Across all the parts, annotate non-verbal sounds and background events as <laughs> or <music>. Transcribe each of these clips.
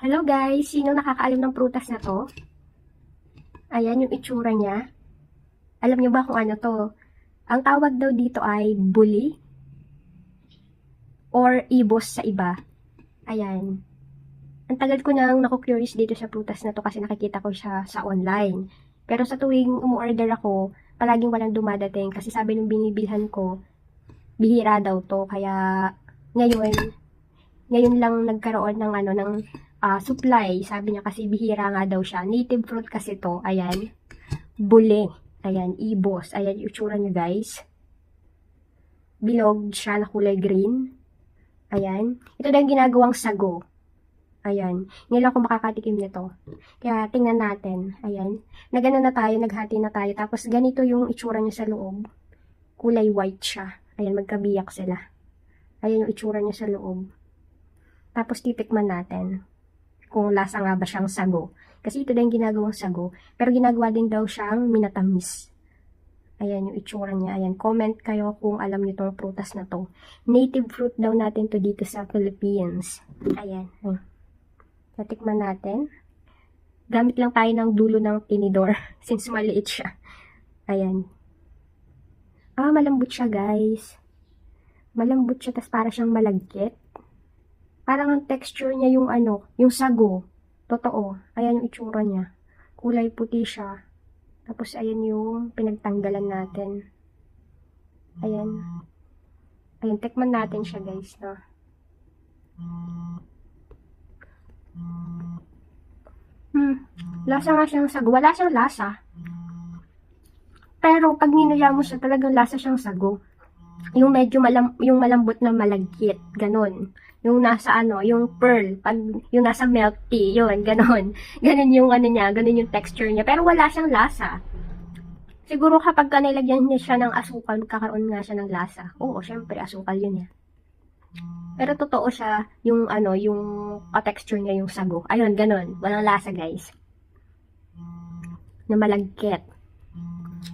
Hello guys! Sino nakakaalam ng prutas na to? Ayan yung itsura niya. Alam niyo ba kung ano to? Ang tawag daw dito ay bully or ibos sa iba. Ayan. Ang tagal ko nang naku-curious dito sa prutas na to kasi nakikita ko siya sa online. Pero sa tuwing umu-order ako, palaging walang dumadating kasi sabi nung binibilhan ko, bihira daw to. Kaya ngayon, ngayon lang nagkaroon ng ano ng ah, supply. Sabi niya kasi bihira nga daw siya. Native fruit kasi to. Ayan. Bule. Ayan, ibos. Ayan yung itsura niya, guys. Bilog siya na kulay green. Ayan. Ito daw ginagawang sago. Ayan. Ngayon ako makakatikim nito. Kaya tingnan natin. Ayan. Nagano na tayo, naghati na tayo. Tapos ganito yung itsura niya sa loob. Kulay white siya. Ayan, magkabiyak sila. Ayan yung itsura niya sa loob. Tapos titikman natin kung lasa nga ba siyang sago. Kasi ito din ginagawang sago. Pero ginagawa din daw siyang minatamis. Ayan yung itsura niya. Ayan, comment kayo kung alam niyo tong prutas na to. Native fruit daw natin to dito sa Philippines. Ayan. ayan. Natikman natin. Gamit lang tayo ng dulo ng tinidor <laughs> since maliit siya. Ayan. Ah, malambot siya guys. Malambot siya, tas para siyang malagkit. Parang ang texture niya yung ano, yung sago. Totoo. Ayan yung itsura niya. Kulay puti siya. Tapos ayan yung pinagtanggalan natin. Ayan. Ayan, tekman natin siya guys, no? Hmm. Lasa nga siyang sago. Wala siyang lasa. Pero pag ninuya mo siya, talagang lasa siyang sago. Yung medyo malam, yung malambot na malagkit, ganon. Yung nasa ano, yung pearl, pag, yung nasa milk tea, yun, <laughs> ganon. Ganon yung ano niya, ganon yung texture niya. Pero wala siyang lasa. Siguro kapag ka nilagyan niya siya ng asukal, magkakaroon nga siya ng lasa. Oo, syempre, asukal yun eh. Pero totoo siya, yung ano, yung texture niya, yung sago. Ayun, ganon. Walang lasa, guys. Na malagkit.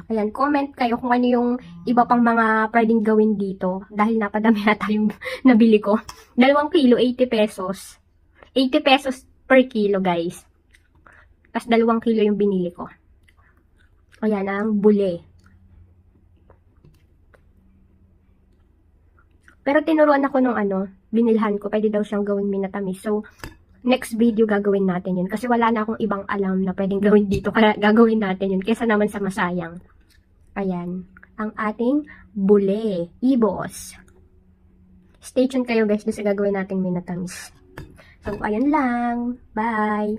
Ayan, comment kayo kung ano yung iba pang mga pwedeng gawin dito. Dahil napadami na tayong <laughs> nabili ko. Dalawang kilo, 80 pesos. 80 pesos per kilo, guys. Tapos dalawang kilo yung binili ko. Ayan, ang bule. Pero tinuruan ako nung ano, binilhan ko, pwede daw siyang gawing minatamis. So, next video gagawin natin yun. Kasi wala na akong ibang alam na pwedeng gawin dito. Kaya gagawin natin yun. Kesa naman sa masayang. Ayan. Ang ating bule. Ibos. Stay tuned kayo guys doon sa gagawin nating minatamis. So, ayan lang. Bye!